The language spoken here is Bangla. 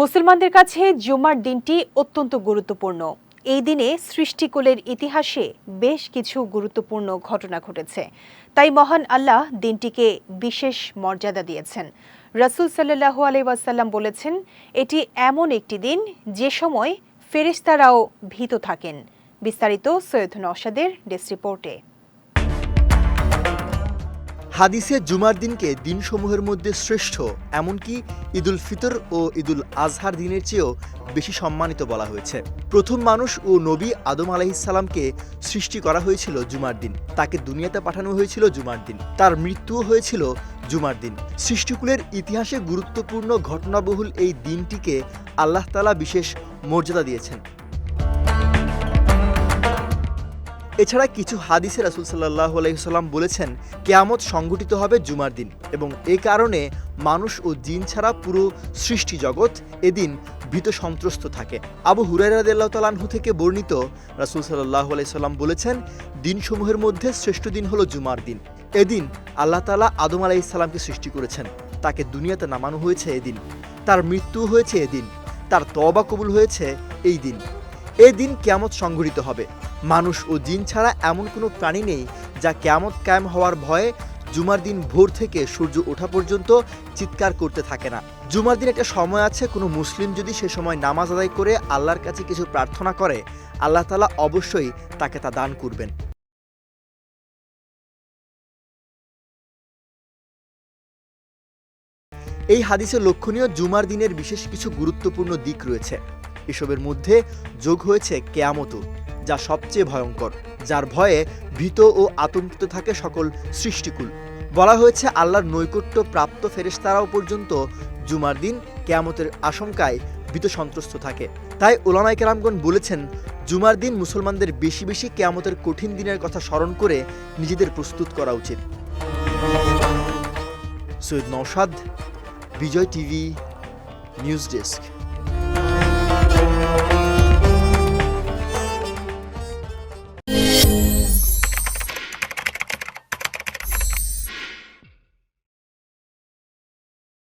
মুসলমানদের কাছে জুমার দিনটি অত্যন্ত গুরুত্বপূর্ণ। এই দিনে সৃষ্টিকুলের ইতিহাসে বেশ কিছু গুরুত্বপূর্ণ ঘটনা ঘটেছে। তাই মহান আল্লাহ দিনটিকে বিশেষ মর্যাদা দিয়েছেন। রাসূল সাল্লাল্লাহু আলাইহি ওয়াসাল্লাম বলেছেন, এটি এমন একটি দিন যে সময় ফেরেশতারাও ভীত থাকেন। বিস্তারিত সৈয়দ নওশাদের ডেস্ক রিপোর্টে। হাদিসে জুমার দিনকে দিনসমূহের মধ্যে শ্রেষ্ঠ, এমনকি ঈদুল ফিতর ও ঈদুল আজহার দিনের চেয়েও বেশি সম্মানিত বলা হয়েছে। প্রথম মানুষ ও নবী আদম আলাইসাল্লামকে সৃষ্টি করা হয়েছিল জুমার দিন। তাকে দুনিয়াতে পাঠানো হয়েছিল জুমার দিন। তার মৃত্যুও হয়েছিল জুমার দিন। সৃষ্টিকুলের ইতিহাসে গুরুত্বপূর্ণ ঘটনাবহুল এই দিনটিকে আল্লাহ তালা বিশেষ মর্যাদা দিয়েছেন। এছাড়া কিছু হাদিসে রাসুল সাল্লাহ আলাইসাল্লাম বলেছেন, কেয়ামত সংঘটিত হবে জুমার দিন এবং এ কারণে মানুষ ও জিন ছাড়া পুরো সৃষ্টি জগৎ এদিন ভীত সন্ত্রস্ত থাকে। আবু হুরাইরাদিল্লাহ তালাহু থেকে বর্ণিত রাসুল সাল্লাহ আলাইসাল্লাম বলেছেন, দিনসমূহের মধ্যে শ্রেষ্ঠ দিন হলো জুমার দিন। এদিন আল্লাহ তালা আদম আলাইসাল্লামকে সৃষ্টি করেছেন। তাকে দুনিয়াতে নামানো হয়েছে এদিন। তার মৃত্যু হয়েছে এদিন। তার তবা কবুল হয়েছে এই দিন। এই দিন কেয়ামত সংঘটিত হবে। মানুষ ও জিন ছাড়া এমন কোনো প্রাণী নেই যা কেয়ামত কায়েম হওয়ার ভয়ে জুমার দিন ভোর থেকে সূর্য ওঠা পর্যন্ত চিৎকার করতে থাকে না। জুমার দিন একটা সময় আছে, কোনো মুসলিম যদি সে সময় নামাজ আদায় করে আল্লাহর কাছে কিছু প্রার্থনা করে, আল্লাহ তালা অবশ্যই তাকে তা দান করবেন। এই হাদিসে লক্ষণীয় জুমার দিনের বিশেষ কিছু গুরুত্বপূর্ণ দিক রয়েছে। এসবের মধ্যে যোগ হয়েছে কেয়ামতও, যা সবচেয়ে ভয়ঙ্কর, যার ভয়ে ভীত ও আতঙ্কিত থাকে সকল সৃষ্টিকুল। বলা হয়েছে, আল্লাহর নৈকট্য প্রাপ্ত ফেরেশতারাও পর্যন্ত জুমার দিন কেয়ামতের আশঙ্কায় ভীত সন্ত্রস্ত থাকে। তাই ওলামাই কেরামগণ বলেছেন, জুমার দিন মুসলমানদের বেশি বেশি কেয়ামতের কঠিন দিনের কথা স্মরণ করে নিজেদের প্রস্তুত করা উচিত। Syed Naushad Bijoy TV, news desk.